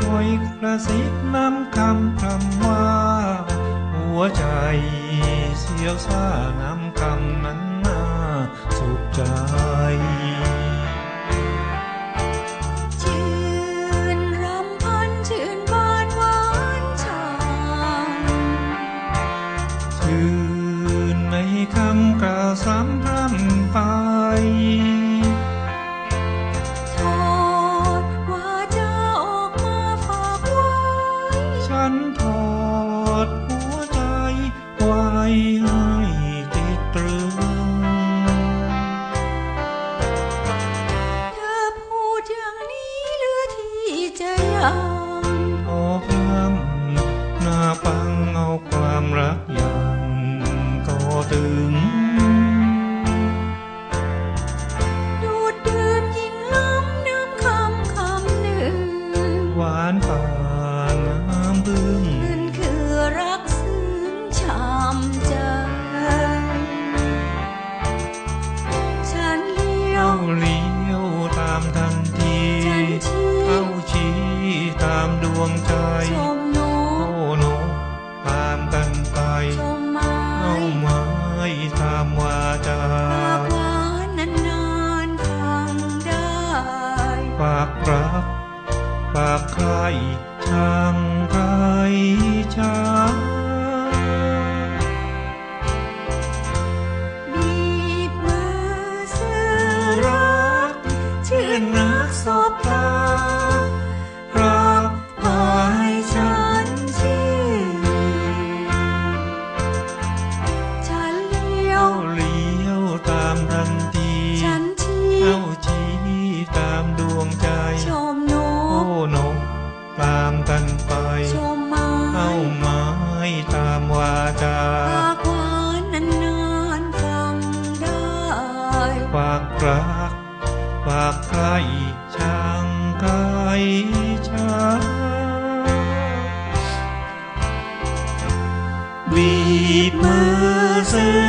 คอยกระซิบน้ำคำคำว่า หัวใจเสียวซ่าน้ำคำนั้นน่าสุขใจชื่นรำพันชื่นบานหวานช่างชื่นในคำกล่าวซ้ำ ดูดดื่มยิ่งล้ำน้ำคำคำหนึ่ง หวานป่าน้ำพึ่งนั่นคือรักซึ้งช่ำใจ ฉันเลี้ยเข้าว เลี้ยวตามทันที ฉันชี้เข้าชี้ตามดวงใจ ชมากรัก ปากใครช่างไรช้าบีมือเสือรัก ชื่อนักสบตา ฝากรัก ฝากใครช่างกายช่างบีบมือซื้อ